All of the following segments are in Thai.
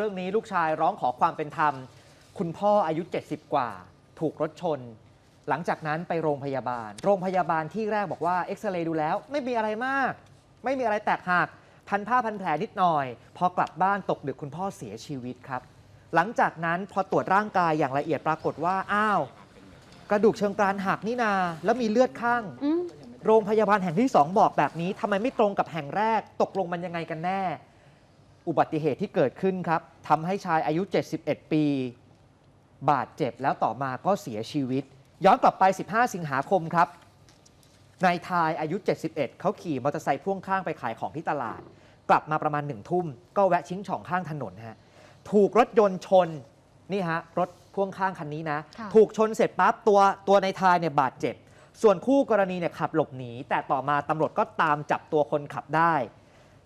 เรื่องนี้ลูกชายร้องขอความเป็นธรรม คุณพ่ออายุ 70 กว่า ถูกรถชน หลังจากนั้นไปโรงพยาบาล โรงพยาบาลที่แรกบอกว่าเอ็กซเรย์ดูแล้ว ไม่มีอะไรมาก ไม่มีอะไรแตกหักพันผ้าพันแผลนิดหน่อย พอกลับบ้านตกดึกคุณพ่อเสียชีวิตครับ หลังจากนั้นพอตรวจร่างกายอย่างละเอียดปรากฏว่าอ้าว กระดูกเชิงกรานหักนี่นา แล้วมีเลือดข้างอืมโรงพยาบาลแห่งที่2บอกแบบนี้ทำไมไม่ตรงกับแห่งแรก ตกลงมันยังไงกันแน่ อุบัติเหตุที่เกิดขึ้นครับทำให้ชายอายุ 71 ปี บาดเจ็บแล้วต่อมาก็เสียชีวิต ย้อนกลับไป 15 สิงหาคมครับนายทายอายุ 71 เขาขี่มอเตอร์ไซค์พ่วงข้างไปขายของที่ตลาด กลับมาประมาณหนึ่งทุ่ม ก็แวะชิงช่องข้างถนนฮะถูกรถยนต์ชนนี่ฮะรถพ่วงข้างคันนี้นะค่ะถูกชนเสร็จปั๊บตัวตัวในทายเนี่ยบาดเจ็บ ส่วนคู่กรณีเนี่ยขับหลบหนี แต่ต่อมาตำรวจก็ตามจับตัวคนขับได้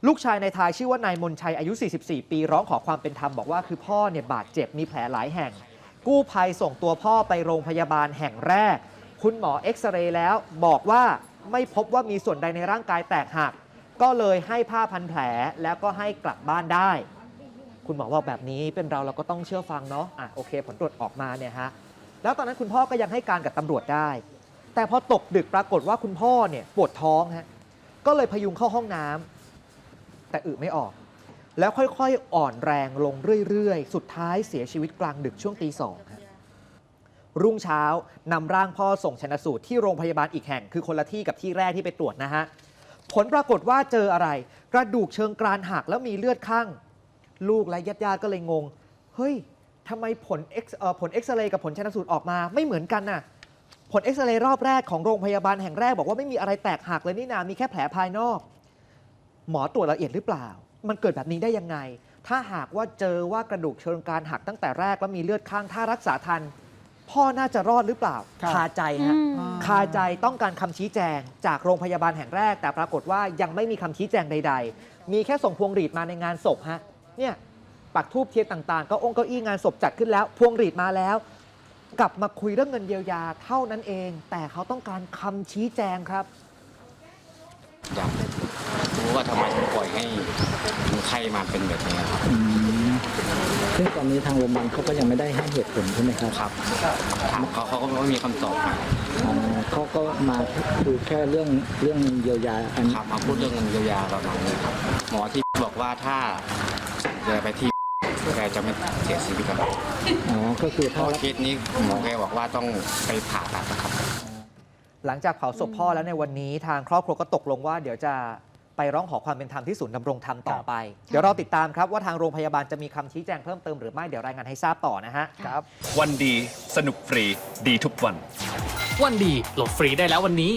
ลูกชายในทายชื่อว่านายมนชัยอายุ 44 ปี ร้องขอความเป็นธรรมบอกว่าคือพ่อเนี่ยบาดเจ็บมีแผลหลายแห่ง กู้ภัยส่งตัวพ่อไปโรงพยาบาลแห่งแรก คุณหมอเอ็กซเรย์แล้วบอกว่าไม่พบว่ามีส่วนใดในร่างกายแตกหัก ก็เลยให้ผ้าพันแผลแล้วก็ให้กลับบ้านได้ คุณหมอบอกแบบนี้เป็นเราเราก็ต้องเชื่อฟังเนาะอะโอเค ผลตรวจออกมาเนี่ยฮะแล้วตอนนั้นคุณพ่อก็ยังให้การกับตำรวจได้ แต่พอตกดึกปรากฏว่าคุณพ่อเนี่ยปวดท้องฮะก็เลยพยุงเข้าห้องน้ำ แต่อึไม่ออก แล้วค่อยๆ อ่อนแรงลงเรื่อยๆ สุดท้ายเสียชีวิตกลางดึกช่วงตีสองรุ่งเช้านำร่างพ่อส่งชนะสูตรที่โรงพยาบาลอีกแห่ง คือคนละที่กับที่แรกที่ไปตรวจนะฮะ ผลปรากฏว่าเจออะไร กระดูกเชิงกรานหักแล้วมีเลือดข้าง ลูกและญาติๆก็เลยงง เฮ้ยทำไมผลเอ็กซ์ผลเอ็กซเรย์กับผลชนสูตรออกมาไม่เหมือนกันน่ะ ผลเอ็กซเรย์รอบแรกของโรงพยาบาลแห่งแรกบอกว่าไม่มีอะไรแตกหักเลยนี่นา มีแค่แผลภายนอก หมอตรวจละเอียดหรือเปล่า มันเกิดแบบนี้ได้ยังไง ถ้าหากว่าเจอว่ากระดูกเชิงกรานหักตั้งแต่แรกแล้วมีเลือดข้างถ้ารักษาทัน พ่อน่าจะรอดหรือเปล่าครับคาใจฮะอืมคาใจต้องการคำชี้แจงจากโรงพยาบาลแห่งแรก แต่ปรากฏว่ายังไม่มีคำชี้แจงใด ๆ มีแค่ส่งพวงหรีดมาในงานศพฮะเนี่ยปักทูบเทียนต่างๆ ก็องค์เก้าอี้งานศพจัดขึ้นแล้ว พวงหรีดมาแล้ว กลับมาคุยเรื่องเงินเยียวยาเท่านั้นเอง แต่เขาต้องการคำชี้แจงครับอยากรู้ ว่าทำไมถึงปล่อยให้คนไข้มาเป็นแบบนี้ครับอืมซึ่งตอนนี้ทางโรงพยาบาลเขาก็ยังไม่ได้ให้เหตุผลใช่ไหมครับครับถามเขาเขาก็ไม่มีคำตอบมาอ๋อเขาก็มาคือแค่เรื่องเรื่องเยียวยาอันครับมาพูดเรื่องเงินเยียวยาประมาณนี้ครับหมอที่บอกว่าถ้าแกไปที่แกจะไม่เสียชีวิตครับอ๋อก็คือเพถ้าราะรับเคสนี้หมอแกบอกว่าต้องไปผ่าตัดครับ หลังจากเผาศพพ่อแล้วในวันนี้ทางครอบครัวก็ตกลงว่าเดี๋ยวจะ ไปร้องขอความเป็นธรรมที่ศูนย์ดำรงธรรมต่อไป เดี๋ยวเราติดตามครับว่าทางโรงพยาบาลจะมีคำชี้แจงเพิ่มเติมหรือไม่เดี๋ยวรายงานให้ทราบต่อนะฮะครับ วันดีสนุกฟรีดีทุกวัน วันดีโหลดฟรีได้แล้ววันนี้